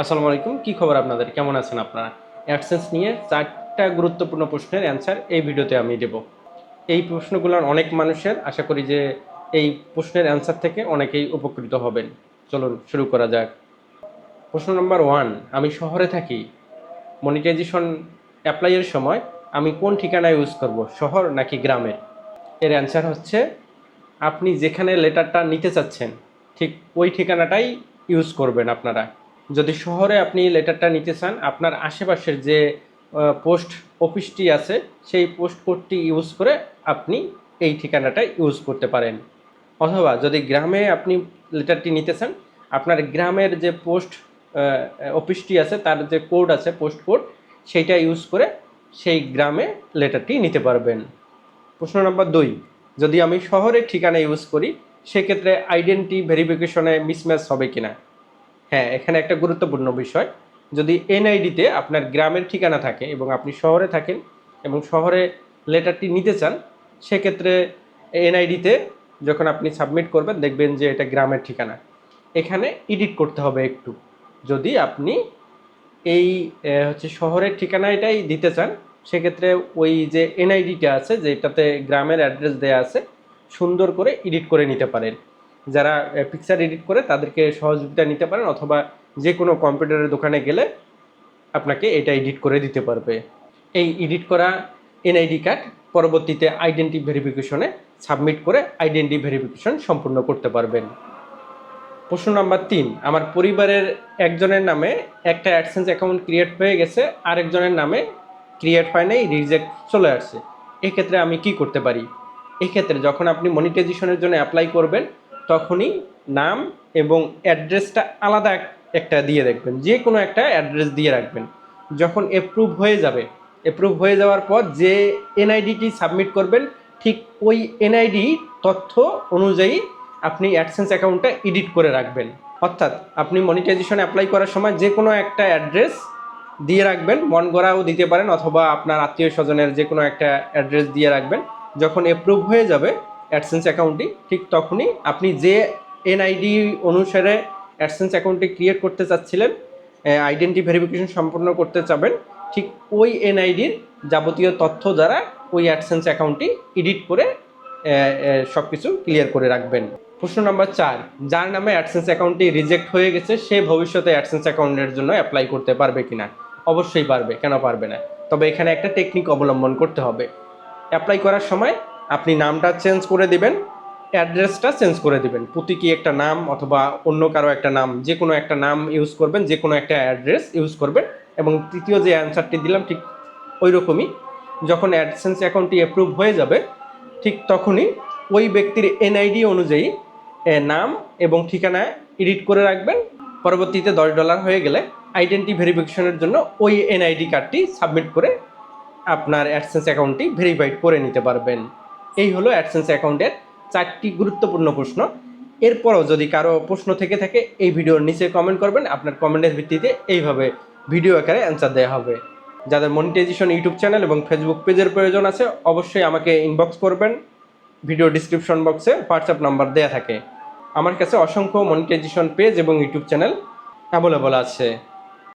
আসসালামু আলাইকুম, কি খবর আপনাদের? কেমন আছেন আপনারা? অ্যাডসেন্স নিয়ে চারটা গুরুত্বপূর্ণ প্রশ্নের অ্যান্সার এই ভিডিওতে আমি দেব। এই প্রশ্নগুলোর অনেক মানুষের আশা করি যে এই প্রশ্নের অ্যান্সার থেকে অনেকেই উপকৃত হবেন। চলুন শুরু করা যাক। প্রশ্ন নম্বর ওয়ান আমি শহরে থাকি। মনিটাইজেশন অ্যাপ্লাইয়ের সময় আমি কোন ঠিকানা ইউজ করব, শহর নাকি গ্রামের? এর অ্যান্সার হচ্ছে, আপনি যেখানে লেটারটা নিতে চাচ্ছেন, ঠিক ওই ঠিকানাটাই ইউজ করবেন আপনারা। যদি শহরে আপনি লেটারটা নিতে চান, আপনার আশেপাশের যে পোস্ট অফিসটি আছে, সেই পোস্ট কোডটি ইউজ করে আপনি এই ঠিকানাটা ইউজ করতে পারেন। অথবা যদি গ্রামে আপনি লেটারটি নিতে চান, আপনার গ্রামের যে পোস্ট অফিসটি আছে, তার যে কোড আছে, পোস্ট কোড, সেইটা ইউজ করে সেই গ্রামে লেটারটি নিতে পারবেন। প্রশ্ন নম্বর দুই, যদি আমি শহরের ঠিকানা ইউজ করি, সেক্ষেত্রে আইডেন্টি ভেরিফিকেশনে মিসম্যাচ হবে কিনা? হ্যাঁ এখানে একটা গুরুত্বপূর্ণ বিষয়। যদি এনআইডিতে আপনার গ্রামের ঠিকানা থাকে এবং আপনি শহরে থাকেন এবং শহরে লেটারটি নিতে চান, সেক্ষেত্রে এনআইডিতে যখন আপনি সাবমিট করবেন, দেখবেন যে এটা গ্রামের ঠিকানা। এখানে এডিট করতে হবে একটু। যদি আপনি এই হচ্ছে শহরের ঠিকানাটাই দিতে চান, সেক্ষেত্রে ওই যে এনআইডিটা আছে, যেটাতে গ্রামের অ্যাড্রেস দেয়া আছে, সুন্দর করে এডিট করে নিতে পারেন। যারা পিকচার এডিট করে তাদেরকে সহযোগিতা নিতে পারেন অথবা যে কোনো কম্পিউটারের দোকানে গেলে আপনাকে এটা এডিট করে দিতে পারবে। এই এডিট করা এনআইডি কার্ড পরবর্তীতে আইডেন্টি ভেরিফিকেশনে সাবমিট করে আইডেন্টি ভেরিফিকেশন সম্পূর্ণ করতে পারবেন। প্রশ্ন নাম্বার তিন, আমার পরিবারের একজনের নামে একটা অ্যাডসেন্স অ্যাকাউন্ট ক্রিয়েট হয়ে গেছে, আরেকজনের নামে ক্রিয়েট হয় নাই রিজেক্ট চলে আসছে। এক্ষেত্রে আমি কি করতে পারি? এক্ষেত্রে যখন আপনি মনিটাইজেশনের জন্য অ্যাপ্লাই করবেন তখনই নাম এবং অ্যাড্রেসটা আলাদা একটা দিয়ে রাখবেন যে কোনো একটা অ্যাড্রেস দিয়ে রাখবেন। যখন এপ্রুভ হয়ে যাবে এপ্রুভ হয়ে যাওয়ার পর যে এনআইডিটি সাবমিট করবেন, ঠিক ওই এনআইডি তথ্য অনুযায়ী আপনি অ্যাডসেন্স অ্যাকাউন্টটা এডিট করে রাখবেন। অর্থাৎ আপনি মনিটাইজেশন অ্যাপ্লাই করার সময় যে কোনো একটা অ্যাড্রেস দিয়ে রাখবেন, মন গড়াও দিতে পারেন অথবা আপনার আত্মীয় স্বজনের যে কোনো একটা অ্যাড্রেস দিয়ে রাখবেন। যখন এপ্রুভ হয়ে যাবে অ্যাডসেন্স অ্যাকাউন্টটি ঠিক তখনই আপনি যে এনআইডি অনুসারে অ্যাডসেন্স অ্যাকাউন্টটি ক্রিয়েট করতে চাচ্ছিলেন আইডেন্টি ভেরিফিকেশন সম্পন্ন করতে চাবেন, ঠিক ওই এনআইডির যাবতীয় তথ্য দ্বারা ওই অ্যাডসেন্স অ্যাকাউন্টটি এডিট করে সব কিছু ক্লিয়ার করে রাখবেন। প্রশ্ন নাম্বার চার, যার নামে অ্যাডসেন্স অ্যাকাউন্টটি রিজেক্ট হয়ে গেছে, সে ভবিষ্যতে অ্যাডসেন্স অ্যাকাউন্টের জন্য অ্যাপ্লাই করতে পারবে কিনা? অবশ্যই পারবে, কেন পারবে না? তবে এখানে একটা টেকনিক অবলম্বন করতে হবে। অ্যাপ্লাই করার সময় আপনি নামটা চেঞ্জ করে দিবেন, অ্যাড্রেসটা চেঞ্জ করে দিবেন। প্রতীকী একটা নাম অথবা অন্য কারও একটা নাম, যে কোনো একটা নাম ইউজ করবেন, যে কোনো একটা অ্যাড্রেস ইউজ করবেন এবং তৃতীয় যে অ্যান্সারটি দিলাম ঠিক ওই রকমই যখন অ্যাডসেন্স অ্যাকাউন্টটি অ্যাপ্রুভ হয়ে যাবে, ঠিক তখনই ওই ব্যক্তির এনআইডি অনুযায়ী নাম এবং ঠিকানা এডিট করে রাখবেন। পরবর্তীতে দশ ডলার হয়ে গেলে আইডেন্টি ভেরিফিকেশনের জন্য ওই এনআইডি কার্ডটি সাবমিট করে আপনার অ্যাডসেন্স অ্যাকাউন্টটি ভেরিফাইড করে নিতে পারবেন। এই হলো অ্যাডসেন্স অ্যাকাউন্টের চারটি গুরুত্বপূর্ণ প্রশ্ন। এরপরও যদি কারও প্রশ্ন থেকে থাকে, এই ভিডিওর নিচে কমেন্ট করবেন। আপনার কমেন্টের ভিত্তিতে এইভাবে ভিডিও আকারে অ্যান্সার দেওয়া হবে। যাদের মনিটাইজেশন ইউটিউব চ্যানেল এবং ফেসবুক পেজের প্রয়োজন আছে, অবশ্যই আমাকে ইনবক্স করবেন। ভিডিও ডিসক্রিপশন বক্সে হোয়াটসঅ্যাপ নাম্বার দেওয়া থাকে। আমার কাছে অসংখ্য মনিটাইজেশন পেজ এবং ইউটিউব চ্যানেল অ্যাভেলেবল আছে।